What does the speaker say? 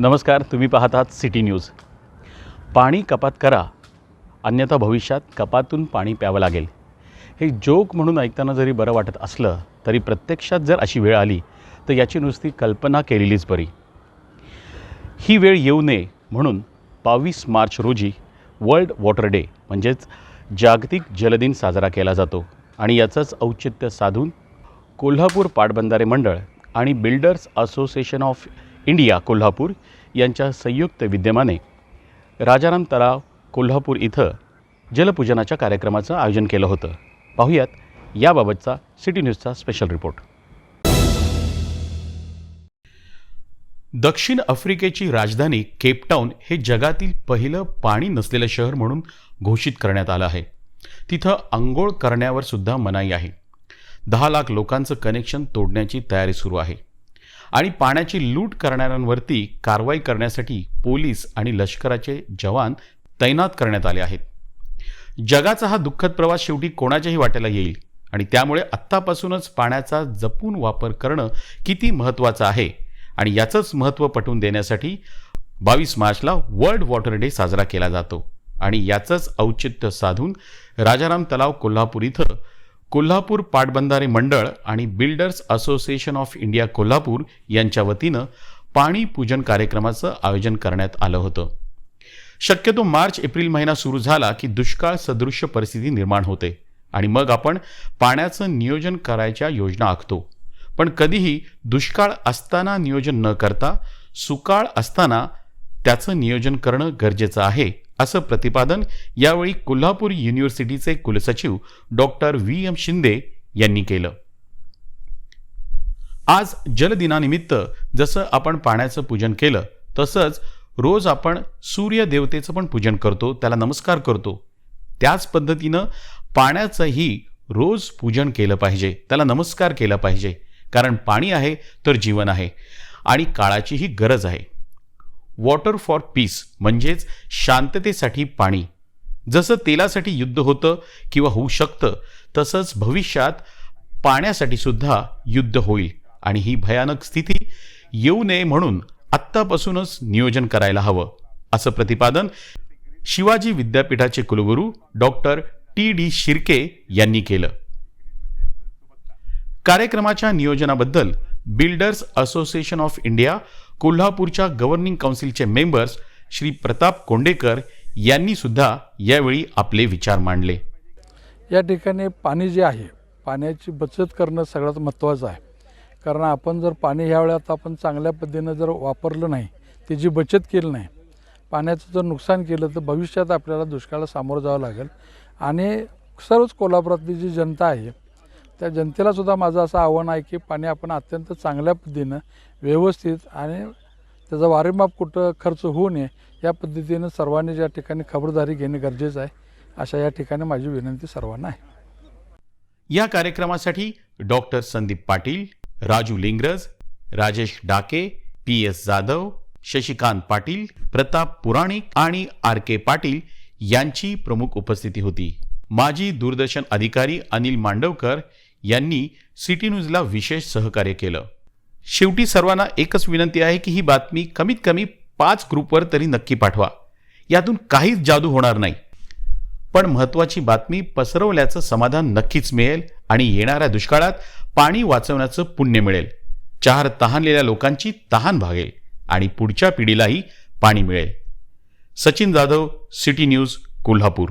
नमस्कार तुम्ही पाहत आहात सिटी न्यूज. पाणी कपात करा अन्यथा भविष्यात कपातून पाणी प्यावं लागेल. हे जोक म्हणून ऐकताना जरी बरं वाटत असलं तरी प्रत्यक्षात जर अशी वेळ आली तर याची नुसती कल्पना केलेलीच बरी. ही वेळ येऊ नये म्हणून बावीस मार्च रोजी वर्ल्ड वॉटर डे म्हणजेच जागतिक जलदिन साजरा केला जातो आणि याचंच औचित्य साधून कोल्हापूर पाटबंधारे मंडळ आणि builders association of India Kolhapur यांच्या संयुक्त विद्यमाने राजाराम तलाव कोल्हापूर इथं जलपूजनाच्या कार्यक्रमाचं आयोजन केलं होतं. पाहूयात याबाबतचा सिटी न्यूजचा स्पेशल रिपोर्ट दक्षिण आफ्रिकेची राजधानी केपटाऊन हे जगातील पहिलं पाणी नसलेलं शहर म्हणून घोषित करण्यात आलं आहे. तिथं आंघोळ करण्यावर सुद्धा मनाई आहे. दहा लाख लोकांचं कनेक्शन तोडण्याची तयारी सुरू आहे. आणि पाण्याची लूट करणाऱ्यांवरती कारवाई करण्यासाठी पोलीस आणि लष्कराचे जवान तैनात करण्यात आले आहेत. जगाचा हा दुःखद प्रवास शेवटी कोणाच्याही वाट्याला येईल आणि त्यामुळे आत्तापासूनच पाण्याचा जपून वापर करणं किती महत्त्वाचं आहे आणि याचंच महत्त्व पटवून देण्यासाठी बावीस मार्चला वर्ल्ड वॉटर डे साजरा केला जातो. आणि याचंच औचित्य साधून राजाराम तलाव कोल्हापूर इथं कोल्हापूर पाटबंधारे मंडळ आणि builders association of India Kolhapur यांच्या वतीनं पाणी पूजन कार्यक्रमाचं आयोजन करण्यात आलं होतं. शक्यतो मार्च एप्रिल महिना सुरू झाला की दुष्काळ सदृश्य परिस्थिती निर्माण होते आणि मग आपण पाण्याचं नियोजन करायच्या योजना आखतो. पण कधीही दुष्काळ असताना नियोजन न करता सुकाळ असताना त्याचं नियोजन करणं गरजेचं आहे असं प्रतिपादन यावेळी कोल्हापूर युनिव्हर्सिटीचे कुलसचिव डॉक्टर व्ही. एम. शिंदे यांनी केलं. आज जलदिनानिमित्त जसं आपण पाण्याचं पूजन केलं तसंच रोज आपण सूर्यदेवतेचं पण पूजन करतो त्याला नमस्कार करतो. त्याच पद्धतीनं पाण्याचंही रोज पूजन केलं पाहिजे त्याला नमस्कार केला पाहिजे. कारण पाणी आहे तर जीवन आहे आणि काळाचीही गरज आहे. वॉटर फॉर पीस म्हणजेच शांततेसाठी पाणी. जसं तेलासाठी युद्ध होतं किंवा होऊ शकतं तसंच भविष्यात पाण्यासाठी सुद्धा युद्ध होईल. आणि ही भयानक स्थिती येऊ नये म्हणून आत्तापासूनच नियोजन करायला हवं असं प्रतिपादन शिवाजी विद्यापीठाचे कुलगुरू डॉक्टर टी डी शिर्के यांनी केलं. कार्यक्रमाच्या नियोजनाबद्दल बिल्डर्स असोसिएशन ऑफ इंडिया कोल्हापूरच्या गव्हर्निंग काउन्सिलचे मेंबर्स श्री प्रताप कोंडेकर यांनी सुद्धा यावेळी आपले विचार मांडले. या ठिकाणी पाणी जे आहे पाण्याची बचत करणं सगळ्यात महत्त्वाचं आहे. कारण आपण जर पाणी ह्या वेळात आपण चांगल्या पद्धतीनं जर वापरलं नाही त्याची बचत केली नाही पाण्याचं जर नुकसान केलं तर भविष्यात आपल्याला दुष्काळाला सामोरं जावं लागेल. आणि सर्वच कोल्हापुरातली जी जनता आहे त्या जनतेला सुद्धा माझं असं आव्हान आहे की पाणी आपण अत्यंत चांगल्या पद्धतीनं व्यवस्थित आणि त्याचा वारेमाप कुठं खर्च होऊ नये या पद्धतीनं सर्वांनी ज्या ठिकाणी खबरदारी घेणे गरजेचं आहे अशा या ठिकाणी माझी विनंती सर्वांना आहे. या कार्यक्रमासाठी doctor Sandeep Patil Raju Lingraj Rajesh Dake P S Jadhav Shashikant Patil Pratap Puranik आणि आर के पाटील यांची प्रमुख उपस्थिती होती. माजी दूरदर्शन अधिकारी अनिल मांडवकर यांनी सिटी न्यूजला विशेष सहकार्य केलं. शेवटी सर्वांना एकच विनंती आहे की ही बातमी कमीत कमी पाच ग्रुपवर तरी नक्की पाठवा. यातून काहीच जादू होणार नाही. पण महत्वाची बातमी पसरवल्याचं समाधान नक्कीच मिळेल आणि येणाऱ्या दुष्काळात पाणी वाचवण्याचं पुण्य मिळेल. चार तहानलेल्या लोकांची तहान भागेल आणि पुढच्या पिढीलाही पाणी मिळेल. Sachin Jadhav city news Kolhapur.